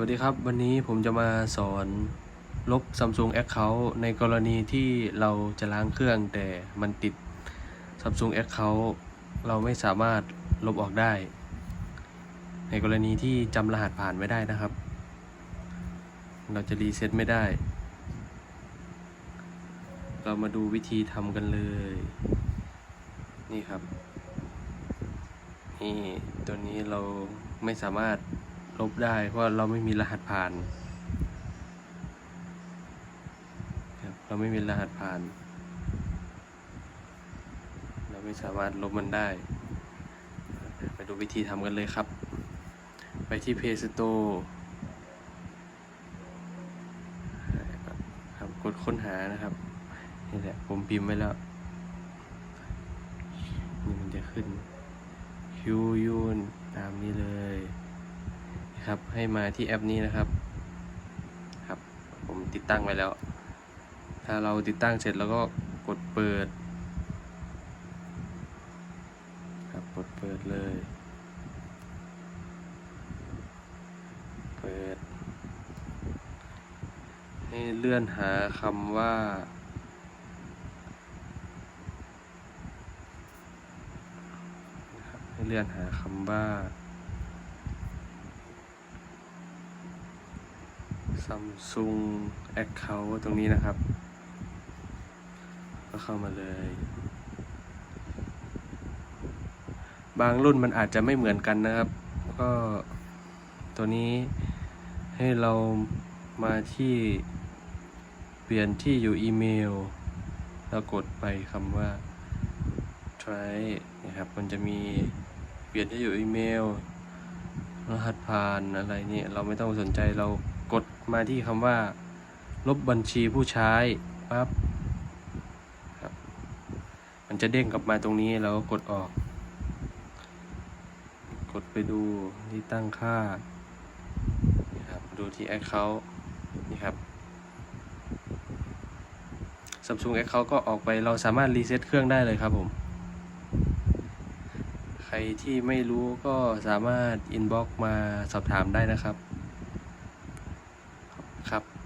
วัสดีครับ วันนี้ผมจะมาสอนลบ Samsung Account ในกรณีที่เราจะล้างเครื่องแต่มันติด Samsung Account เราไม่สามารถลบออกได้ ในกรณีที่จำรหัสผ่านไม่ได้นะครับ เราจะรีเซ็ตไม่ได้ เรามาดูวิธีทำกันเลย นี่ครับ นี่ตัวนี้เราไม่สามารถ ลบได้เพราะเราไม่มีรหัสผ่านครับเราไม่มีรหัสผ่าน เราไม่สามารถลบมันได้ ไปดูวิธีทำกันเลยครับ ไปที่ Play Store ครับกดค้นหานะครับนี่แหละผมพิมพ์ไว้แล้ว นี่มันจะขึ้นคิวยูนตามนี้เลย นะครับ ให้มาที่แอปนี้นะครับ ครับ ผมติดตั้งไว้แล้ว ถ้าเราติดตั้งเสร็จแล้วก็กดเปิด ครับกดเปิดเลย เปิด ให้เลื่อนหาคำว่าให้เลื่อนหาคำว่า Samsung Account ตรงนี้นะครับ ก็เข้ามาเลย บางรุ่นมันอาจจะไม่เหมือนกันนะครับ ก็ตัวนี้ให้เรามาที่เปลี่ยนที่อยู่อีเมล แล้วกดไปคำว่า try นะครับ มันจะมีเปลี่ยนที่อยู่อีเมลรหัสผ่านอะไรนี่เราไม่ต้องสนใจเรา กดมาที่คำว่า ลบบัญชีผู้ใช้ปั๊บครับมันจะเด้งกลับมาตรงนี้เราก็กดออก กดไปดูที่ตั้งค่านี่ครับดูที่ Account นี่ครับ Samsung Account ก็ออกไปเราสามารถรีเซ็ตเครื่องได้เลยครับผม ใครที่ไม่รู้ก็สามารถอินบ็อกมาสอบถามได้นะครับ ครับ